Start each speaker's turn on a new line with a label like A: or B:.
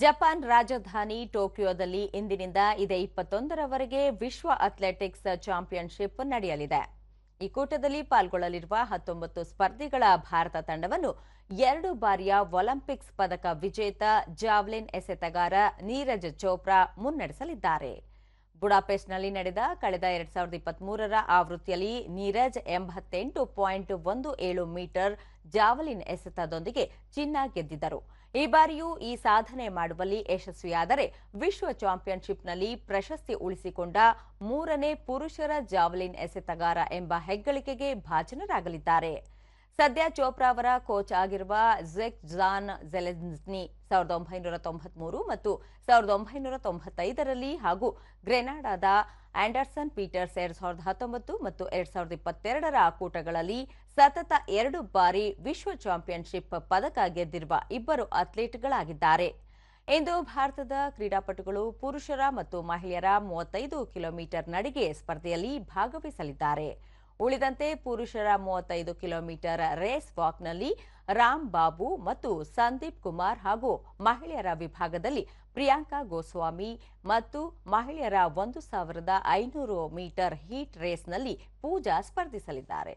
A: Japan ರಾಜಧಾನಿ ಟೋಕಿಯೋದಲ್ಲಿ ಇಂದಿನಿಂದ ಇದೇ ಇಪ್ಪತ್ತೊಂದರವರೆಗೆ ವಿಶ್ವ ಅಥ್ಲೆಟಿಕ್ಸ್ ಚಾಂಪಿಯನ್ಶಿಪ್ ನಡೆಯಲಿದೆ. ಈ ಕೂಟದಲ್ಲಿ ಪಾಲ್ಗೊಳ್ಳಲಿರುವ ಹತ್ತೊಂಬತ್ತು ಸ್ಪರ್ಧಿಗಳ ಭಾರತ ತಂಡವನ್ನು ಎರಡು ಬಾರಿಯ ಒಲಿಂಪಿಕ್ಸ್ ಪದಕ ವಿಜೇತ ಜಾವ್ಲಿನ್ ಎಸೆತಗಾರ ನೀರಜ್ ಚೋಪ್ರಾ ಮುನ್ನಡೆಸಲಿದ್ದಾರೆ. ಬುಡಾಪೆಸ್ಟ್ನಲ್ಲಿ ನಡೆದ ಕಳೆದ ಎರಡ್ ಸಾವಿರದ ಇಪ್ಪತ್ಮೂರರ ಆವೃತ್ತಿಯಲ್ಲಿ ನೀರಜ್ ಎಂಬತ್ತೆಂಟು ಪಾಯಿಂಟ್ ಒಂದು ಏಳು ಮೀಟರ್ ಜಾವಲಿನ್ ಎಸೆತದೊಂದಿಗೆ ಚಿನ್ನ ಗೆದ್ದಿದ್ದರು. ಈ ಬಾರಿಯೂ ಈ ಸಾಧನೆ ಮಾಡುವಲ್ಲಿ ಯಶಸ್ವಿಯಾದರೆ ವಿಶ್ವ ಚಾಂಪಿಯನ್ಶಿಪ್ನಲ್ಲಿ ಪ್ರಶಸ್ತಿ ಉಳಿಸಿಕೊಂಡ ಮೂರನೇ ಪುರುಷರ ಜಾವಲಿನ್ ಎಸೆತಗಾರ ಎಂಬ ಹೆಗ್ಗಳಿಕೆಗೆ ಭಾಜನರಾಗಲಿದ್ದಾರೆ. ಸದ್ಯ ಚೋಪ್ರಾ ಅವರ ಕೋಚ್ ಆಗಿರುವ ಝೆಕ್ ಜಾನ್ ಜೆಲೆನ್ಸ್ನಿ ಸಾವಿರದ ಒಂಬೈನೂರ ತೊಂಬತ್ಮೂರು ಮತ್ತು ಸಾವಿರದ ಒಂಬೈನೂರ ತೊಂಬತ್ತೈದರಲ್ಲಿ ಹಾಗೂ ಗ್ರೆನಾಡಾದ ಆಂಡರ್ಸನ್ ಪೀಟರ್ಸ್ ಎರಡ್ ಸಾವಿರದ ಹತ್ತೊಂಬತ್ತು ಮತ್ತು ಎರಡ್ ಸಾವಿರದ ಇಪ್ಪತ್ತೆರಡರ ಆಕೂಟಗಳಲ್ಲಿ ಸತತ ಎರಡು ಬಾರಿ ವಿಶ್ವ ಚಾಂಪಿಯನ್ಶಿಪ್ ಪದಕ ಗೆದ್ದಿರುವ ಇಬ್ಬರು ಅಥ್ಲೀಟ್ಗಳಾಗಿದ್ದಾರೆ. ಇಂದು ಭಾರತದ ಕ್ರೀಡಾಪಟುಗಳು ಪುರುಷರ ಮತ್ತು ಮಹಿಳೆಯರ ಮೂವತ್ತೈದು ಕಿಲೋಮೀಟರ್ ನಡಿಗೆ ಸ್ಪರ್ಧೆಯಲ್ಲಿ ಭಾಗವಹಿಸಲಿದ್ದಾರೆ. ಉಳಿದಂತೆ ಪುರುಷರ ಮೂವತ್ತೈದು ಕಿಲೋಮೀಟರ್ ರೇಸ್ ವಾಕ್ನಲ್ಲಿ ರಾಮ್ ಬಾಬು ಮತ್ತು ಸಂದೀಪ್ ಕುಮಾರ್ ಹಾಗೂ ಮಹಿಳೆಯರ ವಿಭಾಗದಲ್ಲಿ ಪ್ರಿಯಾಂಕಾ ಗೋಸ್ವಾಮಿ ಮತ್ತು ಮಹಿಳೆಯರ ಒಂದು ಸಾವಿರದ ಐನೂರು ಮೀಟರ್ ಹೀಟ್ ರೇಸ್ನಲ್ಲಿ ಪೂಜಾ ಸ್ಪರ್ಧಿಸಲಿದ್ದಾರೆ.